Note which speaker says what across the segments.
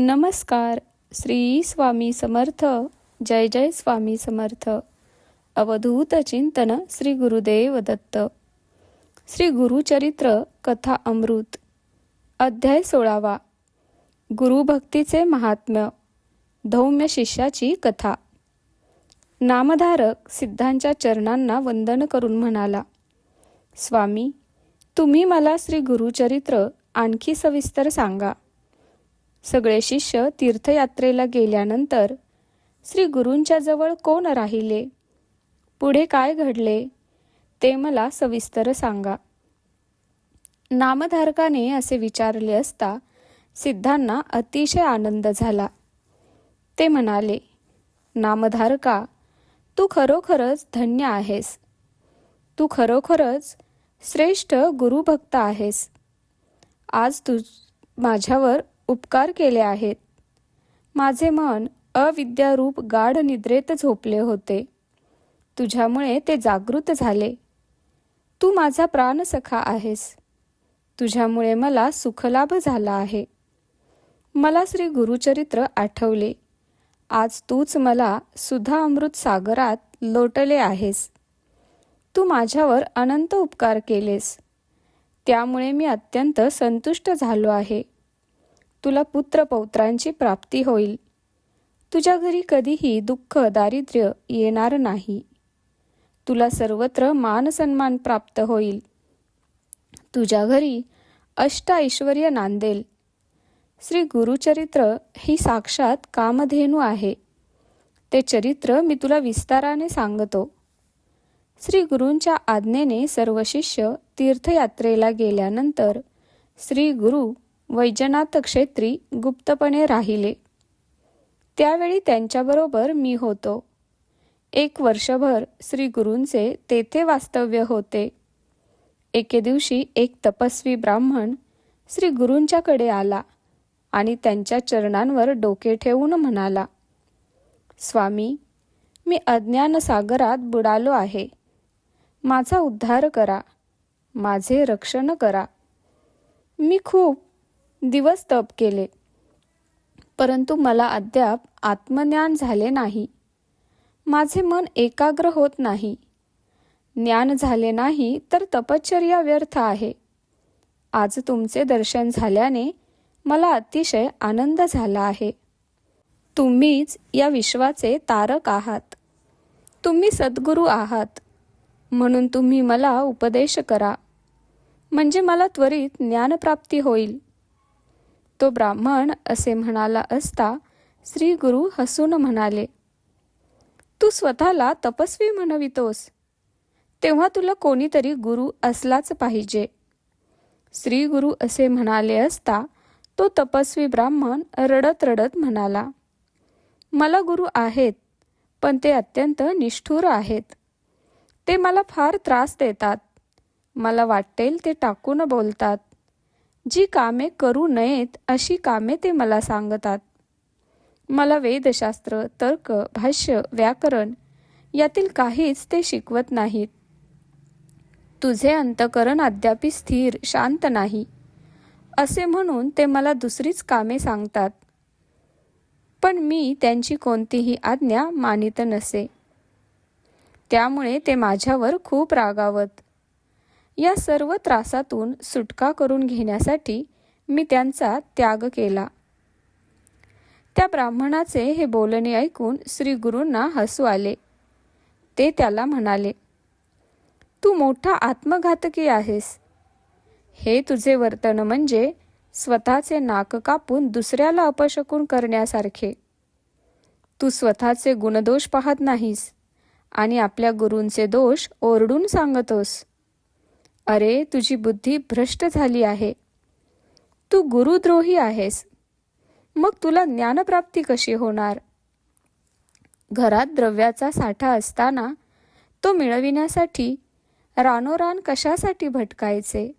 Speaker 1: नमस्कार श्री स्वामी समर्थ जय जय स्वामी समर्थ. अवधूत चिंतन श्री गुरुदेव दत्त. श्री गुरुचरित्र कथा अमृत. अध्याय सोळावा. गुरुभक्तीचे महात्म्य. धौम्य शिष्याची कथा. नामधारक सिद्धांच्या चरणांना वंदन करून म्हणाला स्वामी तुम्ही मला श्री गुरुचरित्र आणखी सविस्तर सांगा. सगळे शिष्य तीर्थयात्रेला गेल्यानंतर श्री गुरूंच्या जवळ कोण राहिले? पुढे काय घडले? ते मला सविस्तर सांगा. नामधारकाने असे विचारले असता सिद्धांना अतिशय आनंद झाला. ते म्हणाले नामधारका तू खरोखरच धन्य आहेस. तू खरोखरच श्रेष्ठ गुरुभक्त आहेस. आज तू माझ्यावर उपकार केले आहेत. माझे मन अविद्यारूप गाढ निद्रेत झोपले होते. तुझ्यामुळे ते जागृत झाले. तू माझा प्राणसखा आहेस. तुझ्यामुळे मला सुखलाभ झाला आहे. मला श्री गुरुचरित्र आठवले. आज तूच मला सुधा अमृत सागरात लोटले आहेस. तू माझ्यावर अनंत उपकार केलेस. त्यामुळे मी अत्यंत संतुष्ट झालो आहे. तुला पुत्र पौत्रांची प्राप्ती होईल. तुझ्या घरी कधीही दुःख दारिद्र्य येणार नाही. तुला सर्वत्र मान सन्मान प्राप्त होईल. तुझ्या घरी अष्टऐश्वर्य नांदेल. श्री गुरुचरित्र ही साक्षात कामधेनू आहे. ते चरित्र मी तुला विस्ताराने सांगतो. श्री गुरूंच्या आज्ञेने सर्व शिष्य तीर्थयात्रेला गेल्यानंतर श्री गुरु वैजनाथ क्षेत्री गुप्तपणे राहिले. त्यावेळी त्यांच्याबरोबर मी होतो. एक वर्षभर श्री गुरूंचे तेथे वास्तव्य होते. एके दिवशी एक तपस्वी ब्राह्मण श्री गुरूंच्याकडे आला आणि त्यांच्या चरणांवर डोके ठेवून म्हणाला स्वामी मी अज्ञानसागरात बुडालो आहे. माझा उद्धार करा. माझे रक्षण करा. मी खूप दिवस तप केले. परंतु मला अद्याप आत्मज्ञान झाले नाही. माझे मन एकाग्र होत नाही. ज्ञान झाले नाही तर तपश्चर्या व्यर्थ आहे. आज तुमचे दर्शन झाल्याने मला अतिशय आनंद झाला आहे. तुम्हीच या विश्वाचे तारक आहात. तुम्ही सद्गुरू आहात. म्हणून तुम्ही मला उपदेश करा. म्हणजे मला त्वरित ज्ञानप्राप्ती होईल. तो ब्राह्मण असे म्हणाला असता श्री गुरु हसून म्हणाले तू स्वतःला तपस्वी म्हणवितोस तेव्हा तुला कोणीतरी गुरु असलाच पाहिजे. श्री गुरु असे म्हणाले असता तो तपस्वी ब्राह्मण रडत रडत म्हणाला मला गुरु आहेत पण ते अत्यंत निष्ठुर आहेत. ते मला फार त्रास देतात. मला वाटेल ते टाकून बोलतात. जी कामे करू नयेत अशी कामे ते मला सांगतात. मला वेदशास्त्र तर्क भाष्य व्याकरण यातील काहीच ते शिकवत नाहीत. तुझे अंतकरण अद्यापी स्थिर शांत नाही असे म्हणून ते मला दुसरीच कामे सांगतात. पण मी त्यांची कोणतीही आज्ञा मानित नसे. त्यामुळे ते माझ्यावर खूप रागावत. या सर्व त्रासातून सुटका करून घेण्यासाठी मी त्यांचा त्याग केला. त्या ब्राह्मणाचे हे बोलणे ऐकून श्री गुरूंना हसू आले. ते त्याला म्हणाले तू मोठा आत्मघातकी आहेस. हे तुझे वर्तन म्हणजे स्वतःचे नाक कापून दुसऱ्याला अपशकून करण्यासारखे. तू स्वतःचे गुणदोष पाहत नाहीस आणि आपल्या गुरूंचे दोष ओरडून सांगतोस. अरे तुझी बुद्धी भ्रष्ट झाली आहे. तू गुरुद्रोही आहेस. मग तुला ज्ञानप्राप्ती कशी होणार? घरात द्रव्याचा साठा असताना तो मिळविण्यासाठी रानोरान कशासाठी भटकायचे?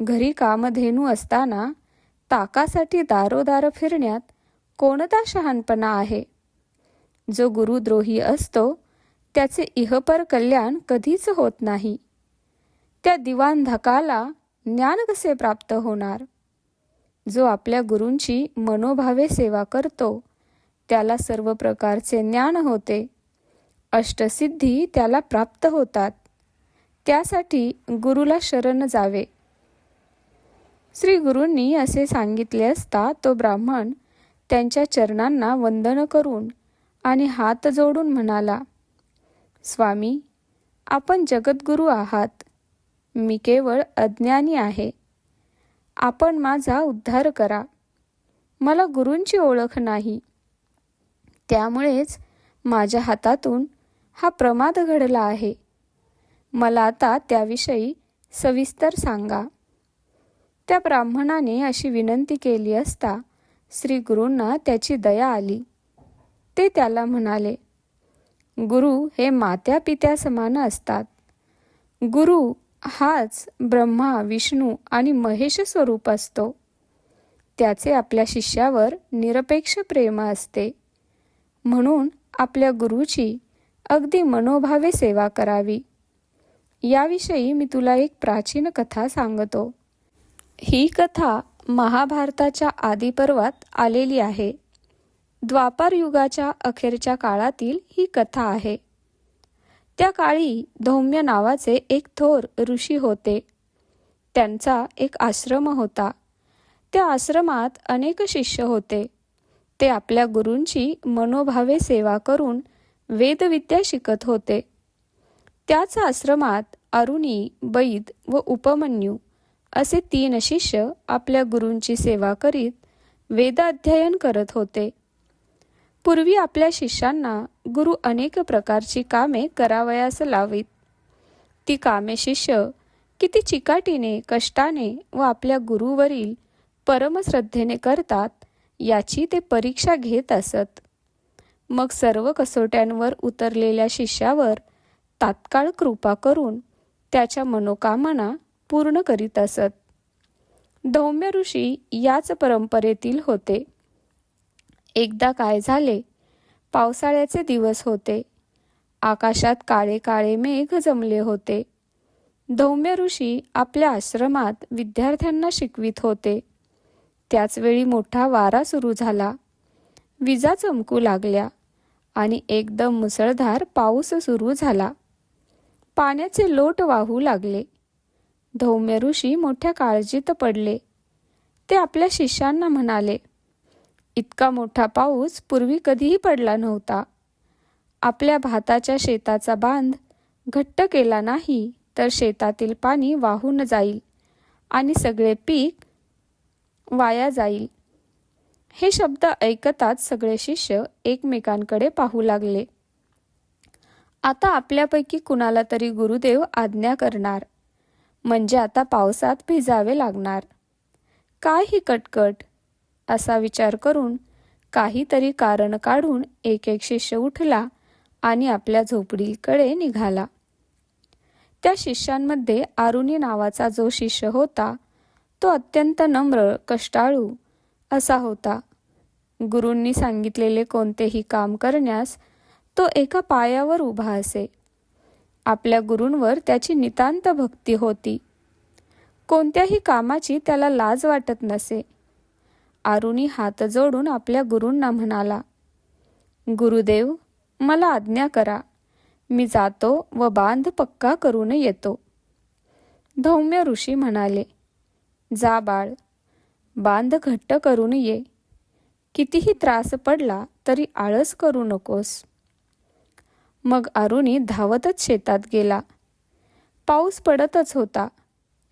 Speaker 1: घरी कामधेनू असताना ताकासाठी दारोदार फिरण्यात कोणता शहाणपणा आहे? जो गुरुद्रोही असतो त्याचे इहपर कल्याण कधीच होत नाही. त्या दिवान धकाला ज्ञान कसे प्राप्त होणार? जो आपल्या गुरूंची मनोभावे सेवा करतो त्याला सर्व प्रकारचे ज्ञान होते. अष्टसिद्धी त्याला प्राप्त होतात. त्यासाठी गुरुला शरण जावे. श्री गुरूंनी असे सांगितले असता तो ब्राह्मण त्यांच्या चरणांना वंदन करून आणि हात जोडून म्हणाला स्वामी आपण जगद्गुरू आहात. मी केवळ अज्ञानी आहे. आपण माझा उद्धार करा. मला गुरूंची ओळख नाही. त्यामुळेच माझ्या हातातून हा प्रमाद घडला आहे. मला आता त्याविषयी सविस्तर सांगा. त्या ब्राह्मणाने अशी विनंती केली असता श्री गुरूंना त्याची दया आली. ते त्याला म्हणाले गुरु हे मात्या पित्या समान असतात. गुरु हाच ब्रह्मा विष्णू आणि महेश स्वरूप असतो. त्याचे आपल्या शिष्यावर निरपेक्ष प्रेम असते. म्हणून आपल्या गुरुची अगदी मनोभावे सेवा करावी. याविषयी मी तुला एक प्राचीन कथा सांगतो. ही कथा महाभारताच्या आदिपर्वात आलेली आहे. द्वापार युगाच्या अखेरच्या काळातील ही कथा आहे. त्या काळी धौम्य नावाचे एक थोर ऋषी होते. त्यांचा एक आश्रम होता. त्या आश्रमात अनेक शिष्य होते. ते आपल्या गुरूंची मनोभावे सेवा करून वेदविद्या शिकत होते. त्याच आश्रमात अरुणी बैद व उपमन्यू असे तीन शिष्य आपल्या गुरूंची सेवा करीत वेदाध्ययन करत होते. पूर्वी आपल्या शिष्यांना गुरु अनेक प्रकारची कामे करावयास लावीत. ती कामे शिष्य किती चिकाटीने कष्टाने व आपल्या गुरुवरील परमश्रद्धेने करतात याची ते परीक्षा घेत असत. मग सर्व कसोट्यांवर उतरलेल्या शिष्यावर तात्काळ कृपा करून त्याच्या मनोकामना पूर्ण करीत असत. धौम्य ऋषी याच परंपरेतील होते. एकदा काय झाले? पावसाळ्याचे दिवस होते. आकाशात काळे काळे मेघ जमले होते. धौम्य ऋषी आपल्या आश्रमात विद्यार्थ्यांना शिकवित होते. त्याचवेळी मोठा वारा सुरू झाला. विजा चमकू लागल्या आणि एकदम मुसळधार पाऊस सुरू झाला. पाण्याचे लोट वाहू लागले. धौम्य ऋषी मोठ्या काळजीत पडले. ते आपल्या शिष्यांना म्हणाले इतका मोठा पाऊस पूर्वी कधीही पडला नव्हता. आपल्या भाताच्या शेताचा बांध घट्ट केला नाही तर शेतातील पाणी वाहून जाईल आणि सगळे पीक वाया जाईल. हे शब्द ऐकताच सगळे शिष्य एकमेकांकडे पाहू लागले. आता आपल्यापैकी कुणाला तरी गुरुदेव आज्ञा करणार. म्हणजे आता पावसात भिजावे लागणार. काय ही कटकट असा विचार करून काहीतरी कारण काढून एक एक शिष्य उठला आणि आपल्या झोपडीकडे निघाला. त्या शिष्यांमध्ये आरुणी नावाचा जो शिष्य होता तो अत्यंत नम्र कष्टाळू असा होता. गुरूंनी सांगितलेले कोणतेही काम करण्यास तो एका पायावर उभा असे. आपल्या गुरूंवर त्याची नितांत भक्ती होती. कोणत्याही कामाची त्याला लाज वाटत नसे. आरुणी हात जोडून आपल्या गुरूंना म्हणाला गुरुदेव मला आज्ञा करा. मी जातो व बांध पक्का करून येतो. धौम्य ऋषी म्हणाले जा बाळ बांध घट्ट करून ये. कितीही त्रास पडला तरी आळस करू नकोस. मग अरुणी धावतच शेतात गेला. पाऊस पडतच होता.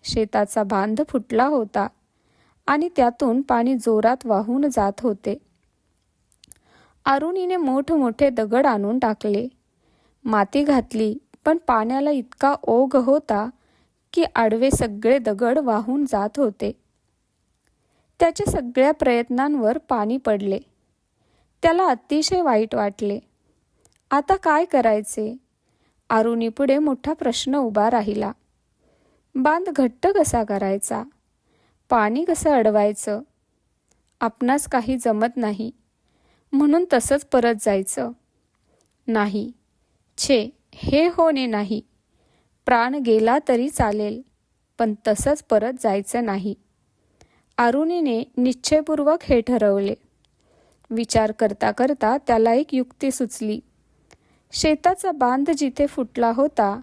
Speaker 1: शेताचा बांध फुटला होता. आणि त्यातून पाणी जोरात वाहून जात होते. अरुणीने मोठमोठे दगड आणून टाकले. माती घातली पण पाण्याला इतका ओघ होता की आडवे सगळे दगड वाहून जात होते. त्याच्या सगळ्या प्रयत्नांवर पाणी पडले. त्याला अतिशय वाईट वाटले. आता काय करायचे? आरुणीपुढे मोठा प्रश्न उभा राहिला. बांध घट्ट कसा करायचा? पाणी कसं अडवायचं? आपणास काही जमत नाही म्हणून तसंच परत जायचं. नाही छे हे होणे नाही. प्राण गेला तरी चालेल पण तसंच परत जायचं नाही. आरुणीने निश्चयपूर्वक हे ठरवले. विचार करता करता त्याला एक युक्ती सुचली. शेताचा बांध जिथे फुटला होता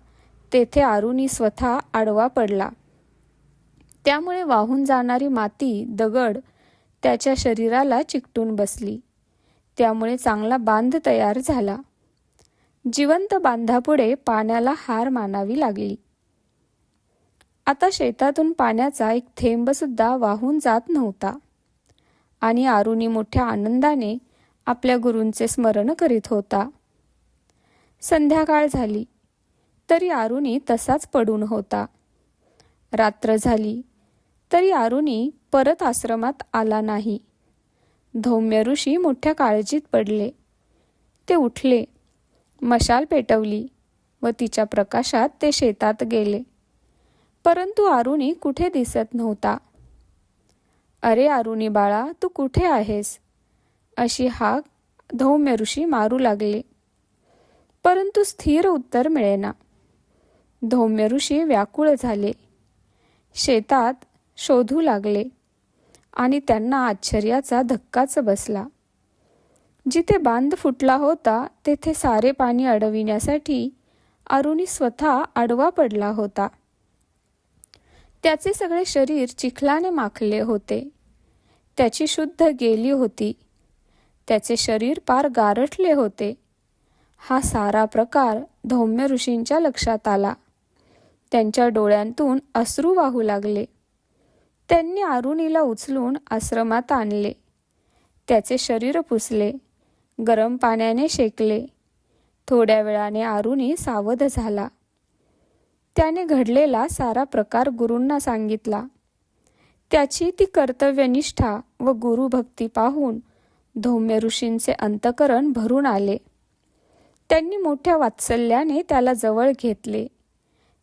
Speaker 1: तेथे आरुणी स्वतः आडवा पडला. त्यामुळे वाहून जाणारी माती दगड त्याच्या शरीराला चिकटून बसली. त्यामुळे चांगला बांध तयार झाला. जिवंत बांधापुढे पाण्याला हार मानावी लागली. आता शेतातून पाण्याचा एक थेंब सुद्धा वाहून जात नव्हता. आणि आरुणी मोठ्या आनंदाने आपल्या गुरूंचे स्मरण करीत होता. संध्याकाळ झाली. तरी आरुणी तसाच पडून होता. रात्र झाली. तरी आरुणी परत आश्रमात आला नाही. धौम्य ऋषी मोठ्या काळजीत पडले. ते उठले मशाल पेटवली व तिच्या प्रकाशात ते शेतात गेले. परंतु आरुणी कुठे दिसत नव्हता. अरे आरुणी बाळा तू कुठे आहेस? अशी हाक धौम्य ऋषी मारू लागले. परंतु स्थिर उत्तर मिळेना. धौम्य ऋषी व्याकुळ झाले. शेतात शोधू लागले. आणि त्यांना आश्चर्याचा धक्काच बसला. जिथे बांध फुटला होता तेथे सारे पाणी अडविण्यासाठी अरुणी स्वतः आडवा पडला होता. त्याचे सगळे शरीर चिखलाने माखले होते. त्याची शुद्ध गेली होती. त्याचे शरीर पार गारठले होते. हा सारा प्रकार धौम्य ऋषींच्या लक्षात आला. त्यांच्या डोळ्यांतून अश्रू वाहू लागले. त्यांनी आरुणीला उचलून आश्रमात आणले. त्याचे शरीर पुसले गरम पाण्याने शेकले. थोड्या वेळाने आरुणी सावध झाला. त्याने घडलेला सारा प्रकार गुरूंना सांगितला. त्याची ती कर्तव्यनिष्ठा व गुरुभक्ती पाहून धौम्य ऋषींचे अंतकरण भरून आले. त्यांनी मोठ्या वात्सल्याने त्याला जवळ घेतले.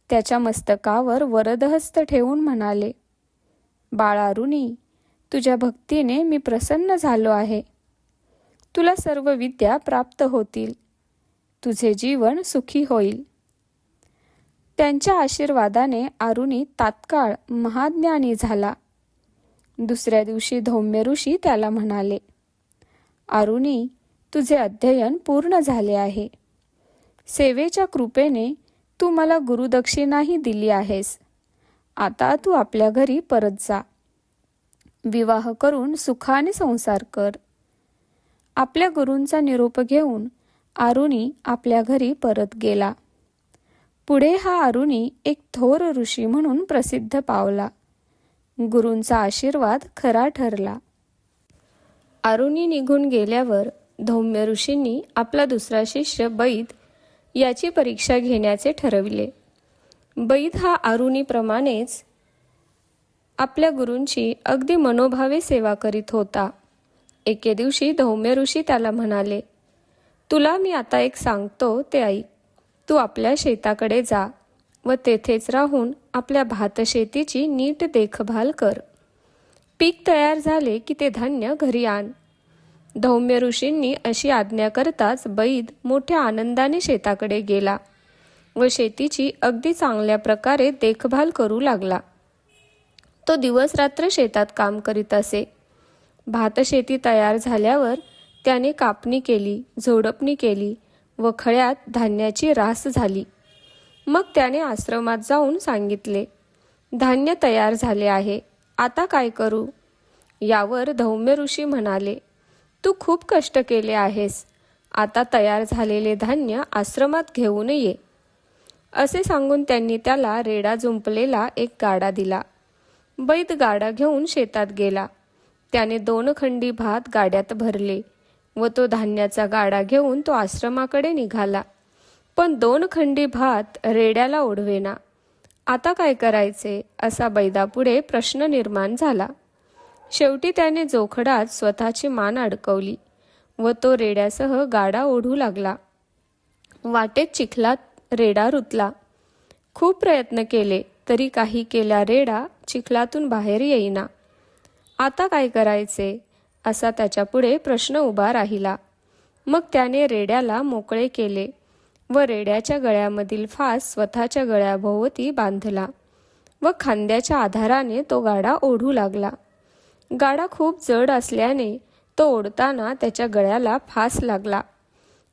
Speaker 1: त्याच्या मस्तकावर वरदहस्त ठेवून म्हणाले बाळारुणी तुझ्या भक्तीने मी प्रसन्न झालो आहे. तुला सर्व विद्या प्राप्त होतील. तुझे जीवन सुखी होईल. त्यांच्या आशीर्वादाने आरुणी तात्काळ महाज्ञानी झाला. दुसऱ्या दिवशी धौम्य ऋषी त्याला म्हणाले आरुणी तुझे अध्ययन पूर्ण झाले आहे. सेवेच्या कृपेने तू मला गुरुदक्षिणाही दिली आहेस. आता तू आपल्या घरी परत जा. विवाह करून सुखाने संसार कर. आपल्या गुरूंचा निरोप घेऊन आरुणी आपल्या घरी परत गेला. पुढे हा अरुणी एक थोर ऋषी म्हणून प्रसिद्ध पावला. गुरूंचा आशीर्वाद खरा ठरला. आरुणी निघून गेल्यावर धौम्य ऋषींनी आपला दुसरा शिष्य बैद याची परीक्षा घेण्याचे ठरविले. बैद हा आरुणीप्रमाणेच आपल्या गुरूंची अगदी मनोभावे सेवा करीत होता. एके दिवशी धौम्य ऋषी त्याला म्हणाले तुला मी आता एक सांगतो ते ऐक. तू आपल्या शेताकडे जा व तेथेच राहून आपल्या भातशेतीची नीट देखभाल कर. पीक तयार झाले की ते धान्य घरी आण. धौम्य ऋषींनी अशी आज्ञा करताच बैद मोठ्या आनंदाने शेताकडे गेला. व शेतीची अगदी चांगल्या प्रकारे देखभाल करू लागला. तो दिवस रात्र शेतात काम करीत असे. भातशेती तयार झाल्यावर त्याने कापणी केली झोडपणी केली व खळ्यात धान्याची रास झाली. मग त्याने आश्रमात जाऊन सांगितले धान्य तयार झाले आहे आता काय करू? यावर धौम्य ऋषी म्हणाले तू खूप कष्ट केले आहेस. आता तयार झालेले धान्य आश्रमात घेऊन ये. असे सांगून त्यांनी त्याला रेडा जुंपलेला एक गाडा दिला. बैद गाडा घेऊन शेतात गेला. त्याने दोन खंडी भात गाड्यात भरले व तो धान्याचा गाडा घेऊन तो आश्रमाकडे निघाला. पण दोन खंडी भात रेड्याला ओढवेना. आता काय करायचे? असा बैदापुढे प्रश्न निर्माण झाला. शेवटी त्याने जोखडात स्वतःची मान अडकवली व तो रेड्यासह गाडा ओढू लागला. वाटेत चिखलात रेडा रुतला. खूप प्रयत्न केले तरी काही केल्या रेडा चिखलातून बाहेर येईना. आता काय करायचे? असा त्याच्यापुढे प्रश्न उभा राहिला. मग त्याने रेड्याला मोकळे केले व रेड्याच्या गळ्यामधील फास स्वतःच्या गळ्याभोवती बांधला व खांद्याच्या आधाराने तो गाडा ओढू लागला. गाडा खूप जड असल्याने तो ओढताना त्याच्या गळ्याला फास लागला.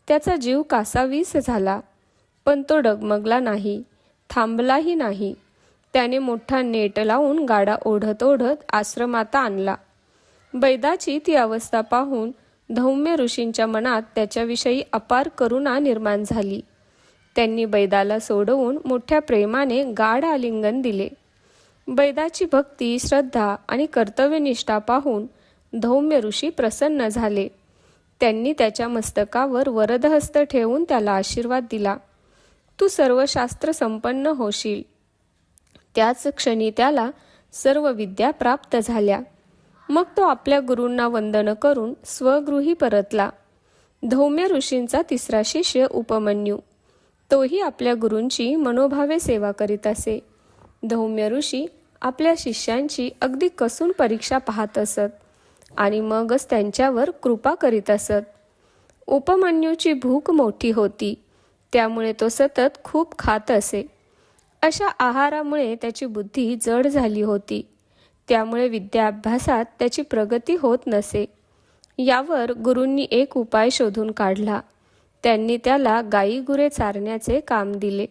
Speaker 1: त्याचा जीव कासावीस झाला. पण तो डगमगला नाही थांबलाही नाही. त्याने मोठा नेट लावून गाडा ओढत ओढत आश्रमात आणला. बैदाची ती अवस्था पाहून धौम्य ऋषींच्या मनात त्याच्याविषयी अपार करुणा निर्माण झाली. त्यांनी बैदाला सोडवून मोठ्या प्रेमाने गाढ आलिंगन दिले. बैदाची भक्ती श्रद्धा आणि कर्तव्यनिष्ठा पाहून धौम्य ऋषी प्रसन्न झाले. त्यांनी त्याच्या मस्तकावर वरदहस्त ठेवून त्याला आशीर्वाद दिला. तू सर्व शास्त्र संपन्न होशील. त्याच क्षणी त्याला सर्व विद्या प्राप्त झाल्या. मग तो आपल्या गुरूंना वंदन करून स्वगृही परतला. धौम्य ऋषींचा तिसरा शिष्य उपमन्यू. तोही आपल्या गुरूंची मनोभावे सेवा करीत असे. धौम्य ऋषी आपल्या शिष्यांची अगदी कसून परीक्षा पाहत असत आणि मगच त्यांच्यावर कृपा करीत असत. उपमन्यूची भूक मोठी होती. त्यामुळे तो सतत खूप खात असे. अशा आहारामुळे त्याची बुद्धी जड झाली होती. त्यामुळे विद्याभ्यासात त्याची प्रगती होत नसे. यावर गुरूंनी एक उपाय शोधून काढला. त्यांनी त्याला गाई गुरे चारण्याचे काम दिले.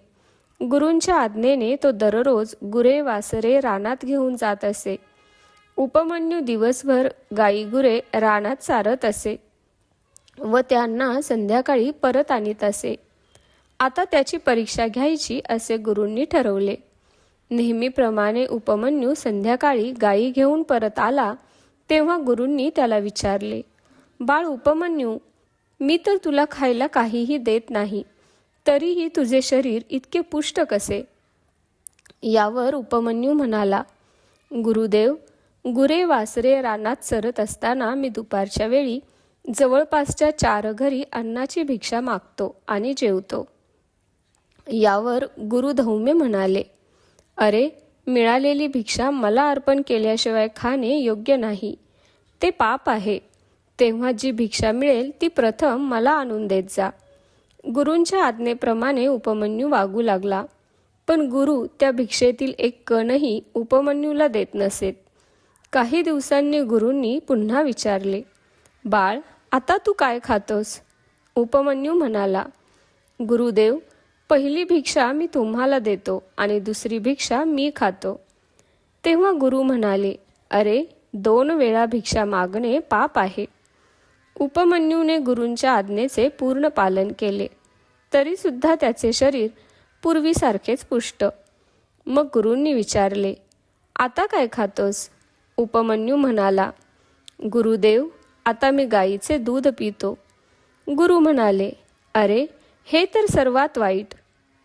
Speaker 1: गुरूंच्या आज्ञेने तो दररोज गुरे वासरे रानात घेऊन जात असे. उपमन्यू दिवसभर गाई गुरे रानात चारत असे व त्यांना संध्याकाळी परत आणीत असे. आता त्याची परीक्षा घ्यायची असे गुरूंनी ठरवले. नेहमीप्रमाणे उपमन्यू संध्याकाळी गायी घेऊन परत आला तेव्हा गुरूंनी त्याला विचारले बाळ उपमन्यू मी तर तुला खायला काहीही देत नाही तरीही तुझे शरीर इतके पुष्ट कसे? यावर उपमन्यू म्हणाला गुरुदेव गुरे वासरे रानात सरत असताना मी दुपारच्या वेळी जवळपासच्या चार घरी अन्नाची भिक्षा मागतो आणि जेवतो. यावर गुरु धौम्य म्हणाले अरे मिळालेली भिक्षा मला अर्पण केल्याशिवाय खाणे योग्य नाही. ते पाप आहे. तेव्हा जी भिक्षा मिळेल ती प्रथम मला आणून देत जा. गुरूंच्या आज्ञेप्रमाणे उपमन्यू वागू लागला. पण गुरु त्या भिक्षेतील एक कणही उपमन्यूला देत नसेत. काही दिवसांनी गुरूंनी पुन्हा विचारले बाळ आता तू काय खातोस? उपमन्यू म्हणाला गुरुदेव पहिली भिक्षा मी तुम्हाला देतो आणि दुसरी भिक्षा मी खातो. तेव्हा गुरु म्हणाले अरे दोन वेळा भिक्षा मागणे पाप आहे. उपमन्यूने गुरूंच्या आज्ञेचे पूर्ण पालन केले. तरी सुद्धा त्याचे शरीर पूर्वीसारखेच पुष्ट. मग गुरूंनी विचारले आता काय खातोस? उपमन्यू म्हणाला गुरुदेव आता मी गाईचे दूध पितो. गुरु म्हणाले अरे हे तर सर्वात वाईट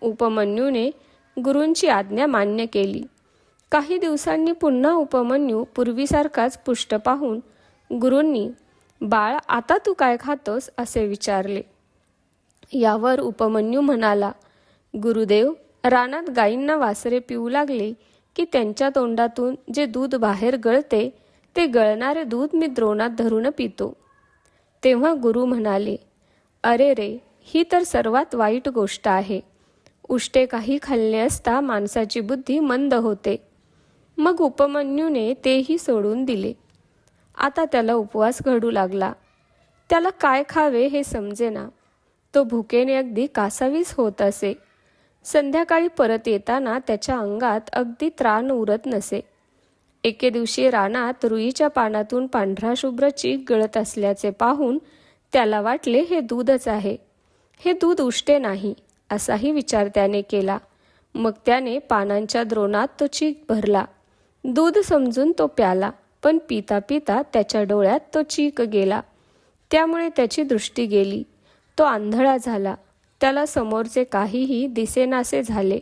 Speaker 1: उपमन्यूने गुरूंची आज्ञा मान्य केली. काही दिवसांनी पुन्हा उपमन्यू पूर्वीसारखाच पुष्ट पाहून गुरूंनी बाळ आता तू काय खातोस? असे विचारले. यावर उपमन्यू म्हणाला गुरुदेव रानात गायींना वासरे पिऊ लागले की त्यांच्या तोंडातून जे दूध बाहेर गळते ते गळणारे दूध मी द्रोणात धरून पितो. तेव्हा गुरु म्हणाले अरे रे ही तर सर्वात वाईट गोष्ट आहे. उष्टे काही खाल्ले असता माणसाची बुद्धी मंद होते. मग उपमन्यूने तेही सोडून दिले. आता त्याला उपवास घडू लागला. त्याला काय खावे हे समजेना. तो भुकेने अगदी कासावीस होत असे. संध्याकाळी परत येताना त्याच्या अंगात अगदी त्राण उरत नसे. एके दिवशी रानात रुईच्या पानातून पांढरा शुभ्र चीक गळत असल्याचे पाहून त्याला वाटले हे दूधच आहे. हे दूध उष्टे नाही असाही विचार त्याने केला. मग त्याने पानांच्या द्रोणात तो चीक भरला. दूध समजून तो प्याला पण पिता पिता त्याच्या डोळ्यात तो चीक गेला. त्यामुळे त्याची दृष्टी गेली. तो आंधळा झाला. त्याला समोरचे काहीही दिसेनासे झाले.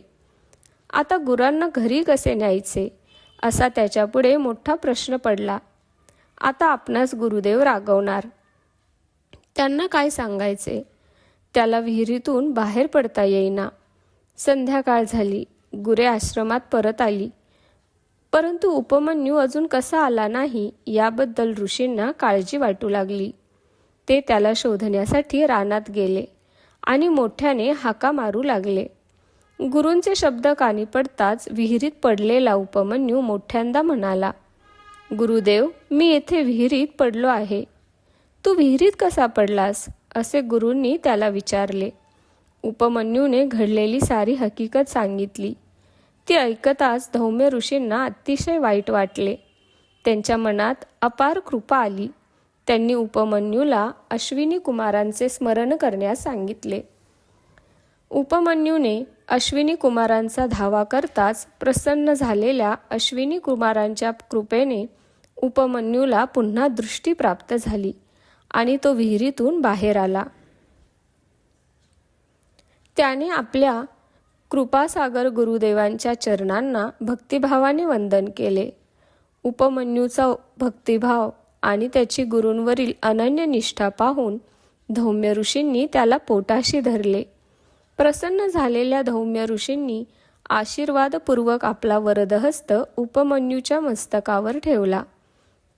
Speaker 1: आता गुरांना घरी कसे न्यायचे? असा त्याच्यापुढे मोठा प्रश्न पडला. आता आपणास गुरुदेव रागवणार. त्यांना काय सांगायचे? त्याला विहिरीतून बाहेर पडता येईना. संध्याकाळ झाली. गुरे आश्रमात परत आली. परंतु उपमन्यू अजून कसा आला नाही याबद्दल ऋषींना काळजी वाटू लागली. ते त्याला शोधण्यासाठी रानात गेले आणि मोठ्याने हाका मारू लागले. गुरूंचे शब्द कानी पडताच विहिरीत पडलेला उपमन्यू मोठ्यांदा म्हणाला गुरुदेव मी येथे विहिरीत पडलो आहे. तू विहिरीत कसा पडलास? असे गुरूंनी त्याला विचारले. उपमन्यूने घडलेली सारी हकीकत सांगितली. ती ऐकताच धौम्य ऋषींना अतिशय वाईट वाटले. त्यांच्या मनात अपार कृपा आली. त्यांनी उपमन्यूला अश्विनी कुमारांचे स्मरण करण्यास सांगितले. उपमन्यूने अश्विनी कुमारांचा धावा करताच प्रसन्न झालेल्या अश्विनी कुमारांच्या कृपेने उपमन्यूला पुन्हा दृष्टी प्राप्त झाली. आणि तो विहिरीतून बाहेर आला. त्याने आपल्या कृपासागर गुरुदेवांच्या चरणांना भक्तिभावाने वंदन केले. उपमन्यूचा भक्तिभाव आणि त्याची गुरूंवरील अनन्य निष्ठा पाहून धौम्य ऋषींनी त्याला पोटाशी धरले. प्रसन्न झालेल्या धौम्य ऋषींनी आशीर्वादपूर्वक आपला वरदहस्त उपमन्यूच्या मस्तकावर ठेवला.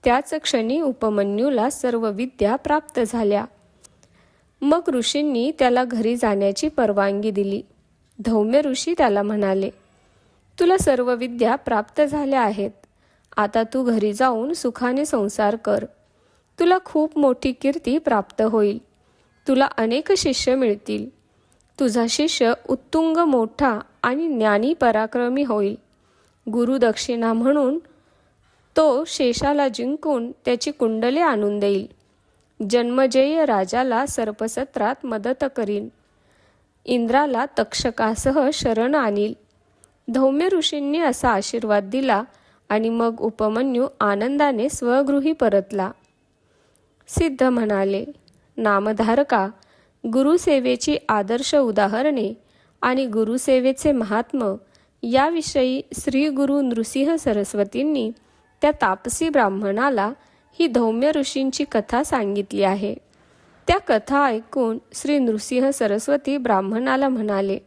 Speaker 1: त्याच क्षणी उपमन्यूला सर्व विद्या प्राप्त झाल्या. मग ऋषींनी त्याला घरी जाण्याची परवानगी दिली. धौम्य ऋषी त्याला म्हणाले तुला सर्व विद्या प्राप्त झाल्या आहेत. आता तू घरी जाऊन सुखाने संसार कर. तुला खूप मोठी कीर्ती प्राप्त होईल. तुला अनेक शिष्य मिळतील. तुझा शिष्य उत्तुंग मोठा आणि ज्ञानी पराक्रमी होईल. गुरुदक्षिणा म्हणून तो शेषाला जिंकून त्याची कुंडले आणून देईल. जन्मजेय राजाला सर्पसत्रात मदत करीन. इंद्राला तक्षकासह शरण आणील. धौम्य ऋषींनी असा आशीर्वाद दिला आणि मग उपमन्यू आनंदाने स्वगृही परतला. सिद्ध म्हणाले नामधारका गुरुसेवेची आदर्श उदाहरणे आणि गुरुसेवेचे महात्म याविषयी श्री गुरु नृसिंह सरस्वतींनी त्या तापसी ब्राह्मणाला ही धौम्य ऋषींची कथा सांगितली आहे. त्या कथा ऐकून श्री नृसिंह सरस्वती ब्राह्मणाला म्हणाले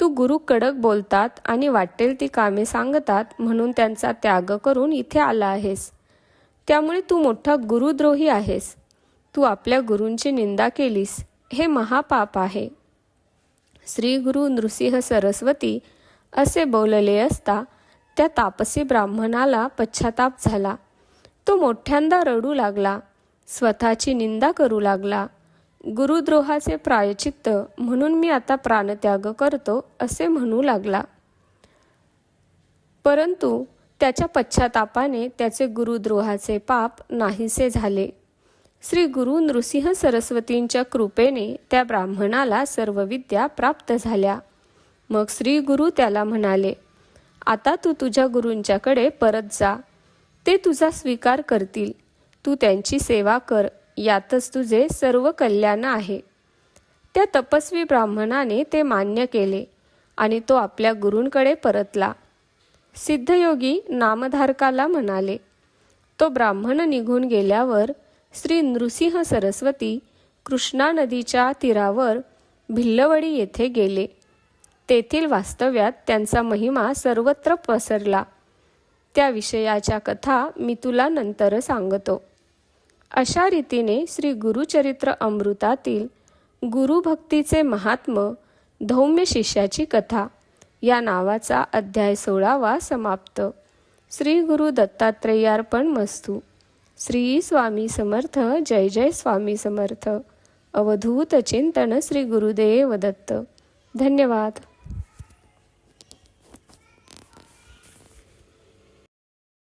Speaker 1: तू गुरु कडक बोलतात आणि वाटेल ती कामे सांगतात म्हणून त्यांचा त्याग करून इथे आला आहेस. त्यामुळे तू मोठा गुरुद्रोही आहेस. तू आपल्या गुरूंची निंदा केलीस. हे महापाप आहे. श्री गुरु नृसिंह सरस्वती असे बोलले असता त्या तापसी ब्राह्मणाला पश्चाताप झाला. तो मोठ्यांदा रडू लागला स्वतःची निंदा करू लागला. गुरुद्रोहाचे प्रायचित्त म्हणून मी आता प्राणत्याग करतो असे म्हणू लागला. परंतु त्याच्या पश्चातापाने त्याचे गुरुद्रोहाचे पाप नाहीसे झाले. श्री गुरु नृसिंह सरस्वतींच्या कृपेने त्या ब्राह्मणाला सर्व विद्या प्राप्त झाल्या. मग श्री गुरु त्याला म्हणाले आता तू तुझ्या गुरूंच्याकडे परत जा. ते तुझा स्वीकार करतील. तू त्यांची सेवा कर. यातच तुझे सर्व कल्याण आहे. त्या तपस्वी ब्राह्मणाने ते मान्य केले आणि तो आपल्या गुरूंकडे परतला. सिद्धयोगी नामधारकाला म्हणाले तो ब्राह्मण निघून गेल्यावर श्री नृसिंह सरस्वती कृष्णा नदीच्या तीरावर भिल्लवडी येथे गेले. तेथील वास्तव्यात त्यांचा महिमा सर्वत्र पसरला. त्या विषयाच्या कथा मी तुला नंतर सांगतो. अशा रीतीने श्री गुरुचरित्र अमृतातील गुरुभक्तीचे महात्म धौम्य शिष्याची कथा या नावाचा अध्याय सोळावा समाप्त. श्री गुरु दत्तात्रेयार्पण मस्तू. श्री स्वामी समर्थ जय जय स्वामी समर्थ. अवधूत चिंतन श्री गुरुदेव दत्त. धन्यवाद.